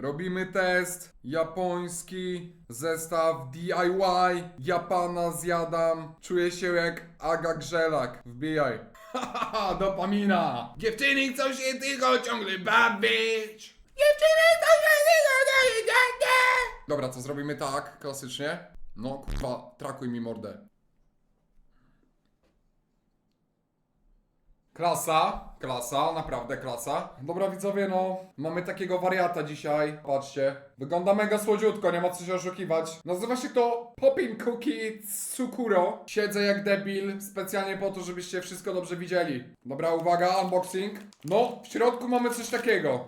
Robimy test japoński, zestaw DIY. Japana zjadam. Czuję się jak Aga Grzelak. Wbijaj. Hahaha, dopamina. Dziewczyny chcą się tylko ciągle bawić. Dziewczyny chcą się tylko Dobra, co zrobimy tak, klasycznie? No kurwa, trakuj mi mordę. Klasa, klasa, naprawdę klasa. Dobra widzowie, no, mamy takiego wariata dzisiaj, patrzcie. Wygląda mega słodziutko, nie ma co się oszukiwać. Nazywa się to Popping Cookie Tsukuro. Siedzę jak debil, specjalnie po to, żebyście wszystko dobrze widzieli. Dobra, uwaga, unboxing. No, w środku mamy coś takiego.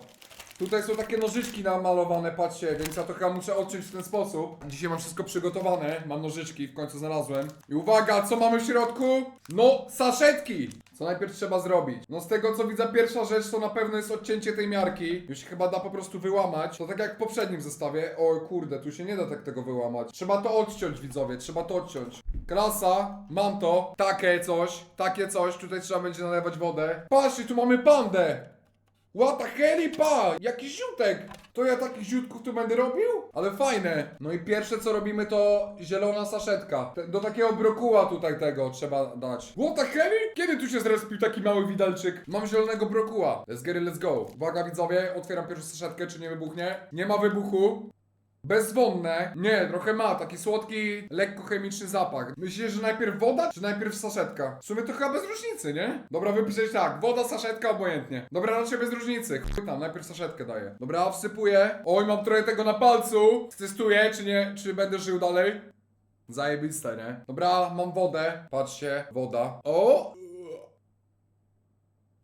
Tutaj są takie nożyczki namalowane, patrzcie, więc ja to chyba muszę odciąć w ten sposób. Dzisiaj mam wszystko przygotowane, mam nożyczki, w końcu znalazłem. I uwaga, co mamy w środku? No, saszetki! Co najpierw trzeba zrobić? No z tego co widzę, pierwsza rzecz to na pewno jest odcięcie tej miarki. Już się chyba da po prostu wyłamać. To tak jak w poprzednim zestawie. O kurde, tu się nie da tak tego wyłamać. Trzeba to odciąć, widzowie, trzeba to odciąć. Klasa, mam to. Takie coś, takie coś. Tutaj trzeba będzie nalewać wodę. Patrzcie, tu mamy pandę! What the hell, pa! Jaki ziutek! To ja takich ziutków tu będę robił? Ale fajne. No i pierwsze co robimy to zielona saszetka. Do takiego brokuła tutaj tego trzeba dać. The hell? Kiedy tu się zrespił taki mały widalczyk? Mam zielonego brokuła. Let's get it, let's go. Uwaga widzowie, otwieram pierwszą saszetkę, czy nie wybuchnie? Nie ma wybuchu. Bezwonne. Nie, trochę ma. Taki słodki, lekko chemiczny zapach. Myślisz, że najpierw woda, czy najpierw saszetka? W sumie to chyba bez różnicy, nie? Dobra, wypisać tak. Woda, saszetka, obojętnie. Dobra, raczej bez różnicy. Chuj tam, najpierw saszetkę daję. Dobra, wsypuję. Oj, mam trochę tego na palcu. Testuję, czy nie, czy będę żył dalej. Zajebiste, nie? Dobra, mam wodę. Patrzcie, woda. O!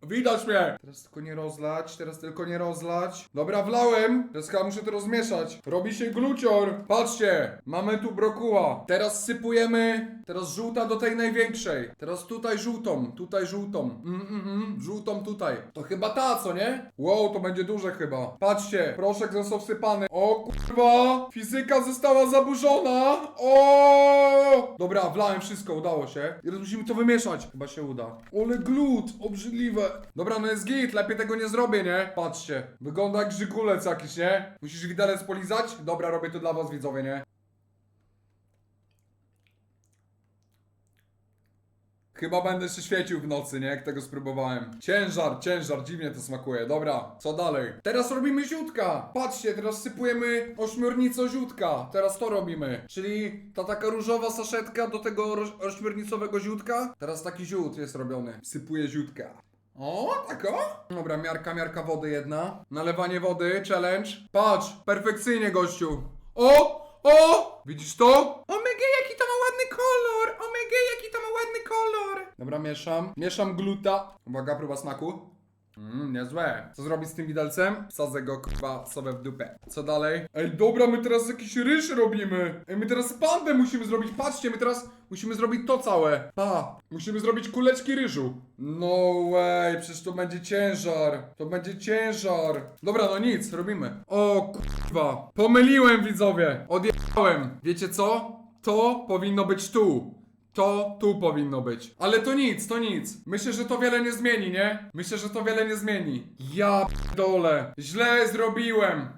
Widać mnie! Teraz tylko nie rozlać, teraz tylko nie rozlać. Dobra, wlałem. Teraz chyba muszę to rozmieszać. Robi się glucior. Patrzcie, mamy tu brokuła. Teraz sypujemy, teraz żółta do tej największej. Teraz tutaj żółtą, tutaj żółtą. Mm, mm, mm, żółtą tutaj. To chyba ta, co nie? Wow, to będzie duże chyba. Patrzcie, proszek został wsypany. O kurwa, fizyka została zaburzona. O! Dobra, wlałem wszystko, udało się. Teraz musimy to wymieszać. Chyba się uda. Ole glut, obrzydliwe. Dobra, no jest git, lepiej tego nie zrobię, nie? Patrzcie, wygląda jak żykulec jakiś, nie? Musisz widelec polizać? Dobra, robię to dla was, widzowie, nie? Chyba będę się świecił w nocy, nie? Jak tego spróbowałem. Ciężar, ciężar, dziwnie to smakuje. Dobra, co dalej? Teraz robimy ziutka. Patrzcie, teraz sypujemy ośmiornicę ziutka. Teraz to robimy. Czyli ta taka różowa saszetka do tego ośmiornicowego ziutka. Teraz taki ziut jest robiony. Sypuję ziutka. O, tak o? Dobra, miarka, miarka wody jedna. Nalewanie wody, challenge. Patrz, perfekcyjnie, gościu. O! O! Widzisz to? Omega, jaki to ma ładny kolor! Omega, jaki to ma ładny kolor! Dobra, mieszam. Mieszam gluta. Uwaga, próba smaku. Mmm, niezłe. Co zrobić z tym widelcem? Wsadzę go kurwa sobie w dupę. Co dalej? Ej, dobra, my teraz jakiś ryż robimy. Ej, my teraz pandę musimy zrobić. Patrzcie, my teraz musimy zrobić to całe. Pa. Musimy zrobić kuleczki ryżu. No way, przecież to będzie ciężar. To będzie ciężar. Dobra, no nic, robimy. O kurwa. Pomyliłem widzowie. Odjechałem. Wiecie co? To powinno być tu. To tu powinno być. Ale to nic, to nic. Myślę, że to wiele nie zmieni, nie? Myślę, że to wiele nie zmieni. Ja dole. Źle zrobiłem.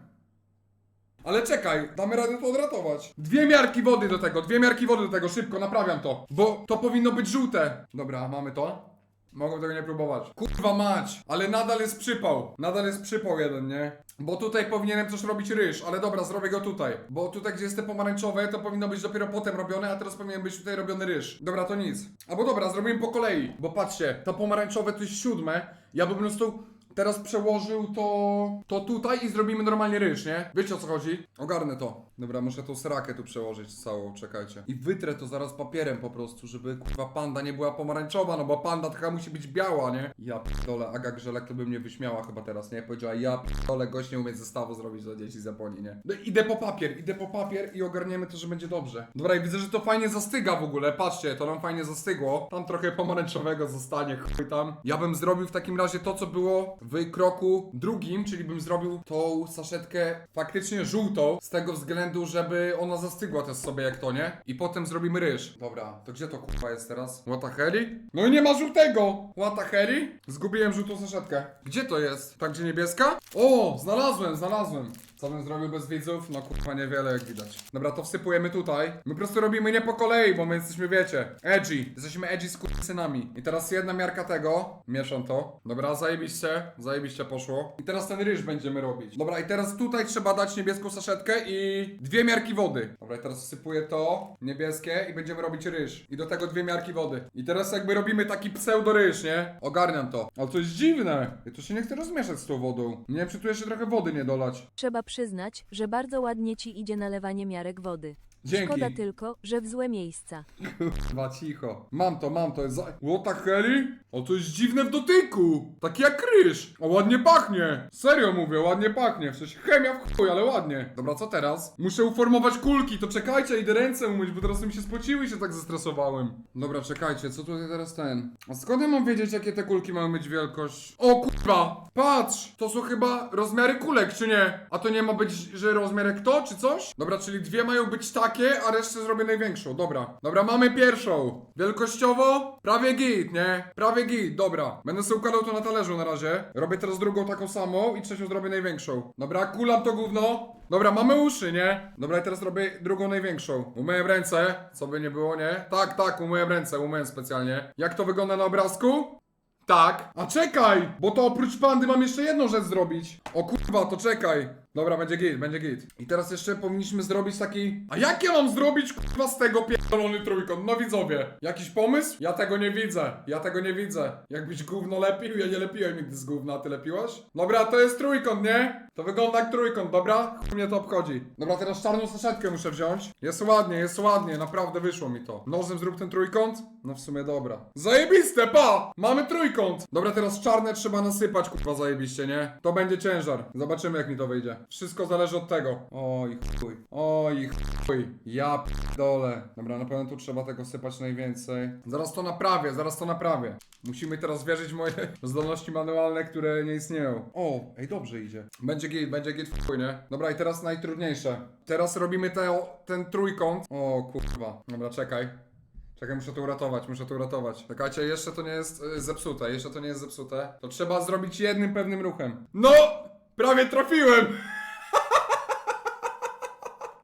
Ale czekaj, damy radę to odratować. Dwie miarki wody do tego, dwie miarki wody do tego, szybko, naprawiam to. Bo to powinno być żółte. Dobra, mamy to. Mogą tego nie próbować. Kurwa mać, ale nadal jest przypał. Nadal jest przypał jeden, nie? Bo tutaj powinienem coś robić ryż, ale dobra, zrobię go tutaj. Bo tutaj, gdzie jest te pomarańczowe, to powinno być dopiero potem robione, a teraz powinien być tutaj robiony ryż. Dobra, to nic. Albo dobra, zrobimy po kolei. Bo patrzcie, to pomarańczowe to jest siódme. Ja po prostu teraz przełożył to, to tutaj i zrobimy normalnie ryż, nie? Wiecie o co chodzi? Ogarnę to. Dobra, muszę tą srakę tu przełożyć całą, czekajcie. I wytrę to zaraz papierem po prostu, żeby kurwa panda nie była pomarańczowa, no bo panda taka musi być biała, nie? Ja pierdolę, Aga Grzelek to by mnie wyśmiała chyba teraz, nie? Powiedziała, ja pierdolę, gość nie umie zestawu zrobić dla dzieci z Japonii, nie? No idę po papier, idę po papier i ogarniemy to, że będzie dobrze. Dobra, i widzę, że to fajnie zastyga w ogóle, patrzcie, to nam fajnie zastygło. Tam trochę pomarańczowego zostanie, chuj tam. Ja bym zrobił w takim razie to, co było w kroku drugim, czyli bym zrobił tą saszetkę faktycznie żółtą, z tego względu, żeby ona zastygła też sobie jak to, nie? I potem zrobimy ryż. Dobra, to gdzie to kurwa jest teraz? Wataheri? No i nie ma żółtego! Wataheri? Zgubiłem żółtą saszetkę. Gdzie to jest? Tak, gdzie niebieska? O, znalazłem, znalazłem. Co bym zrobił bez widzów? No kurwa niewiele jak widać. Dobra, to wsypujemy tutaj. My po prostu robimy nie po kolei, bo my jesteśmy, wiecie, edgy. Jesteśmy edgy z synami. I teraz jedna miarka tego. Mieszam to. Dobra, zajebiście. Zajebiście poszło. I teraz ten ryż będziemy robić. Dobra, i teraz tutaj trzeba dać niebieską saszetkę i dwie miarki wody. Dobra, i teraz wsypuję to, niebieskie i będziemy robić ryż. I do tego dwie miarki wody. I teraz jakby robimy taki pseudo ryż, nie? Ogarniam to. Ale to jest dziwne. Ja to się nie chcę rozmieszać z tą wodą. Nie wiem, czy tu jeszcze trochę wody nie dolać. Trzeba przyznać, że bardzo ładnie ci idzie nalewanie miarek wody. Dzięki. Szkoda tylko, że w złe miejsca. Chyba cicho. Mam to, mam to. Jest za... What the hell? O, to jest dziwne w dotyku. Tak jak ryż. O, ładnie pachnie. Serio mówię, ładnie pachnie. W sensie chemia w chuj, ale ładnie. Dobra, co teraz? Muszę uformować kulki, to czekajcie, idę ręce umyć, bo teraz mi się spociły i się tak zestresowałem. Dobra, czekajcie, co tutaj teraz ten? A skąd ja mam wiedzieć, jakie te kulki mają mieć wielkość? O kurwa! Patrz! To są chyba rozmiary kulek, czy nie? A to nie ma być, że rozmiarek to, czy coś? Dobra, czyli dwie mają być takie, a resztę zrobię największą. Dobra. Dobra, mamy pierwszą. Wielkościowo? Prawie git, nie? Prawie git, dobra. Będę sobie układał to na talerzu na razie. Robię teraz drugą taką samą i trzecią zrobię największą. Dobra, kulam to gówno. Dobra, mamy uszy, nie? Dobra, i teraz robię drugą największą. Umyłem ręce, co by nie było, nie? Tak, tak, umyłem ręce, umyłem specjalnie. Jak to wygląda na obrazku? Tak. A czekaj! Bo to oprócz pandy mam jeszcze jedną rzecz zrobić. O kurwa, to czekaj. Dobra, będzie git, będzie git. I teraz jeszcze powinniśmy zrobić taki... A jak ja mam zrobić kurwa z tego pierdolony trójkąt? No widzowie, jakiś pomysł? Ja tego nie widzę, ja tego nie widzę. Jakbyś gówno lepił? Ja nie lepiłem nigdy z gówna, ty lepiłaś? Dobra, to jest trójkąt, nie? To wygląda jak trójkąt, dobra? Chuj mnie to obchodzi. Dobra, teraz czarną saszetkę muszę wziąć. Jest ładnie, jest ładnie, naprawdę wyszło mi to. Nożem zrób ten trójkąt? No w sumie dobra. Zajebiste, pa! Mamy trójkąt! Dobra, teraz czarne trzeba nasypać, kurwa, zajebiście, nie? To będzie ciężar. Zobaczymy, jak mi to wyjdzie. Wszystko zależy od tego. Oj, chuj. Oj, chuj. Ja dole. Dobra, na pewno tu trzeba tego sypać najwięcej. Zaraz to naprawię, zaraz to naprawię. Musimy teraz wierzyć w moje zdolności manualne, które nie istnieją. O, ej, dobrze idzie. Będzie git, będzie git w chuj, nie? Dobra, i teraz najtrudniejsze. Teraz robimy te, ten trójkąt. O, kurwa. Dobra, czekaj. Czekaj, muszę to uratować, muszę to uratować. Czekajcie, jeszcze to nie jest y, zepsute, jeszcze to nie jest zepsute. To trzeba zrobić jednym pewnym ruchem. No! Prawie trafiłem!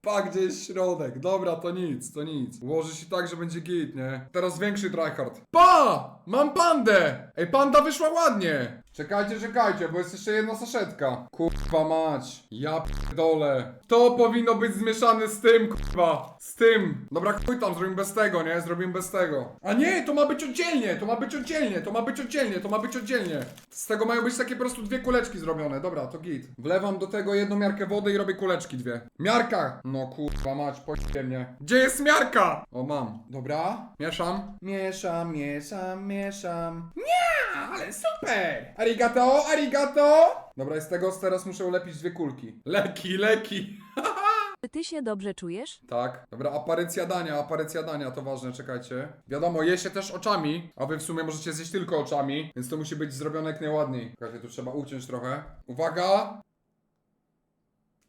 Pa, gdzie jest środek? Dobra, to nic, to nic. Ułoży się tak, że będzie git, nie? Teraz większy tryhard. Pa! Mam pandę! Ej, panda wyszła ładnie! Czekajcie, czekajcie, bo jest jeszcze jedna saszetka. Kurwa mać. Ja dole. To powinno być zmieszane z tym, kurwa. Z tym. Dobra, chuj tam, zrobimy bez tego, nie? Zrobimy bez tego. A nie, to ma być oddzielnie, to ma być oddzielnie, to ma być oddzielnie, to ma być oddzielnie. Z tego mają być takie po prostu dwie kuleczki zrobione. Dobra, to git. Wlewam do tego jedną miarkę wody i robię kuleczki dwie. Miarka! No kurwa mać, pośpię mnie. Gdzie jest miarka? O, mam. Dobra, mieszam. Mieszam, mieszam, mieszam. Nie, ale super! Arigato, arigato! Dobra, i z tego teraz muszę ulepić dwie kulki. Leki, leki. Czy ty się dobrze czujesz? Tak. Dobra, aparycja dania, aparycja dania, to ważne, czekajcie. Wiadomo, je się też oczami, a wy w sumie możecie zjeść tylko oczami, więc to musi być zrobione jak najładniej. Czekajcie, tu trzeba uciąć trochę. Uwaga!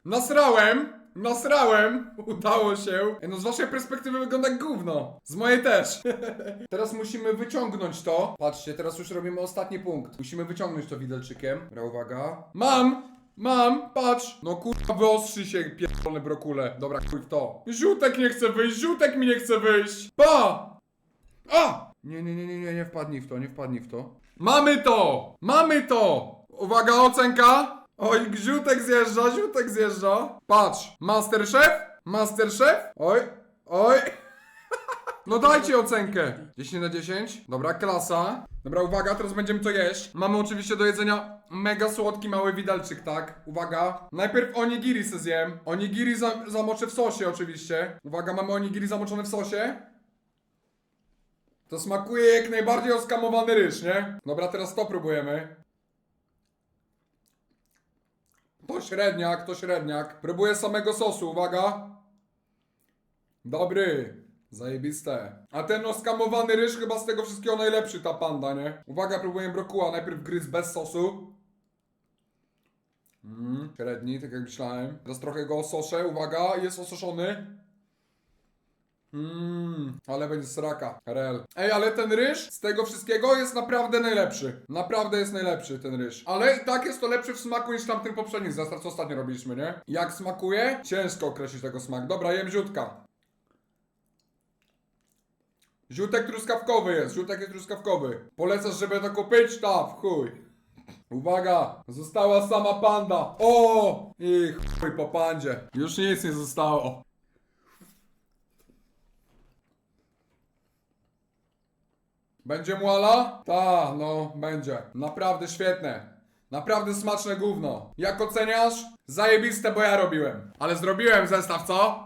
Nasrałem! Nasrałem! Udało się! No z waszej perspektywy wygląda jak gówno. Z mojej też. teraz musimy wyciągnąć to. Patrzcie, teraz już robimy ostatni punkt. Musimy wyciągnąć to widelczykiem. Dobra, uwaga. Mam! Mam, patrz! No kurwa, wyostrzy się pierdolone brokule. Dobra, chuj w to. Żółtek nie chce wyjść, żółtek mi nie chce wyjść! Pa! A! Nie, nie, nie, nie, nie, nie wpadnij w to, nie wpadnij w to. Mamy to! Mamy to! Uwaga, ocenka! Oj, żółtek zjeżdża, żółtek zjeżdża. Patrz, Masterchef? Masterchef? Oj, oj. No dajcie ocenkę. 10 na 10. Dobra, klasa. Dobra, uwaga, teraz będziemy to jeść. Mamy oczywiście do jedzenia mega słodki mały widelczyk, tak? Uwaga. Najpierw onigiri se zjem. Onigiri za zamoczę w sosie oczywiście. Uwaga, mamy onigiri zamoczone w sosie. To smakuje jak najbardziej oskamowany ryż, nie? Dobra, teraz to próbujemy. To średniak, to średniak. Próbuję samego sosu, uwaga. Dobry. Zajebiste. A ten oskamowany ryż chyba z tego wszystkiego najlepszy, ta panda, nie? Uwaga, próbuję brokuła. Najpierw gryz bez sosu. Mm, średni, tak jak myślałem. Teraz trochę go ososzę. Uwaga, jest ososzony. Mmm, ale będzie sraka. Rel. Ej, ale ten ryż z tego wszystkiego jest naprawdę najlepszy. Naprawdę jest najlepszy ten ryż. Ale i tak jest to lepszy w smaku niż tamten poprzedni zestaw, co ostatnio robiliśmy, nie? Jak smakuje? Ciężko określić tego smak. Dobra, jem ziutka. Ziutek truskawkowy jest, ziutek jest truskawkowy. Polecasz, żeby to kupić? Ta, w chuj. Uwaga, została sama panda. O! I chuj po pandzie. Już nic nie zostało. Będzie muala? Ta, no, będzie. Naprawdę świetne. Naprawdę smaczne gówno. Jak oceniasz? Zajebiste, bo ja robiłem. Ale zrobiłem zestaw, co?